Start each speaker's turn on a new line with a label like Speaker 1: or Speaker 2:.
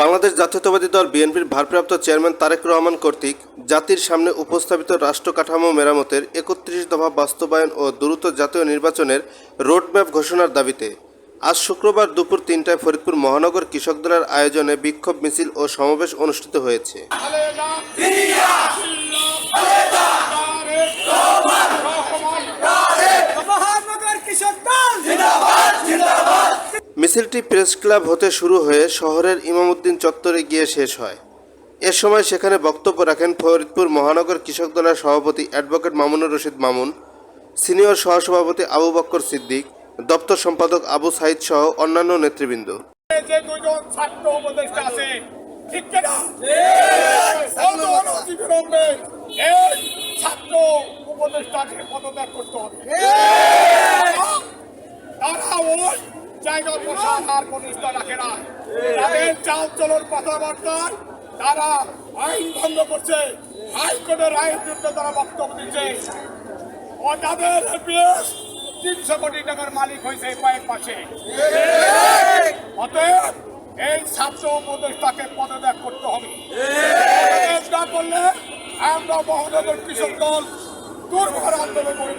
Speaker 1: বাংলাদেশ জাতীয়তাবাদী দল বিএনপির ভারপ্রাপ্ত চেয়ারম্যান তারেক রহমান কর্তৃক জাতির সামনে উপস্থাপিত রাষ্ট্র কাঠামো মেরামতের একত্রিশ দফা বাস্তবায়ন ও দ্রুত জাতীয় নির্বাচনের রোডম্যাপ ঘোষণার দাবিতে আজ শুক্রবার দুপুর তিনটায় ফরিদপুর মহানগর কৃষক দলের আয়োজনে বিক্ষোভ মিছিল ও সমাবেশ অনুষ্ঠিত হয়েছে
Speaker 2: মহানগর কৃষক দল
Speaker 1: মিছিলটি প্রেস ক্লাব হতে শুরু হয়ে শহরের ইমামউদ্দিন চত্বরে গিয়ে শেষ হয়। এ সময় সেখানে বক্তব্য রাখেন ফরিদপুর মহানগর কৃষক দলের সভাপতি অ্যাডভোকেট মামুনুর রশিদ মামুন সিনিয়র সহসভাপতি আবু বক্কর সিদ্দিক দপ্তর সম্পাদক আবু সাইদ সহ অন্যান্য নেতৃবৃন্দ।
Speaker 3: যে দুজন ছাত্র উপদেষ্টা আছে ঠিক কিনা? অনতিবিলম্বে এই ছাত্র উপদেষ্টাকে পদত্যাগ করতে হবে। তারা ওই জায়গা বসার আর কোন রাখে না তাদের চাল চলন কথাবার্তায় তারা আইন ভঙ্গ করছে, হাইকোর্টের আইন বিরুদ্ধে তারা বক্তব্য দিচ্ছে। ও তাদের তিনশো কোটি টাকার মালিক হয়েছে কয়েক মাসে। অতএব এই ছাত্র উপদেষ্টাকে পদত্যাগ করতে হবে। না করলে আমরা মহানগর কৃষক দল দুর্ভর আন্দোলন করে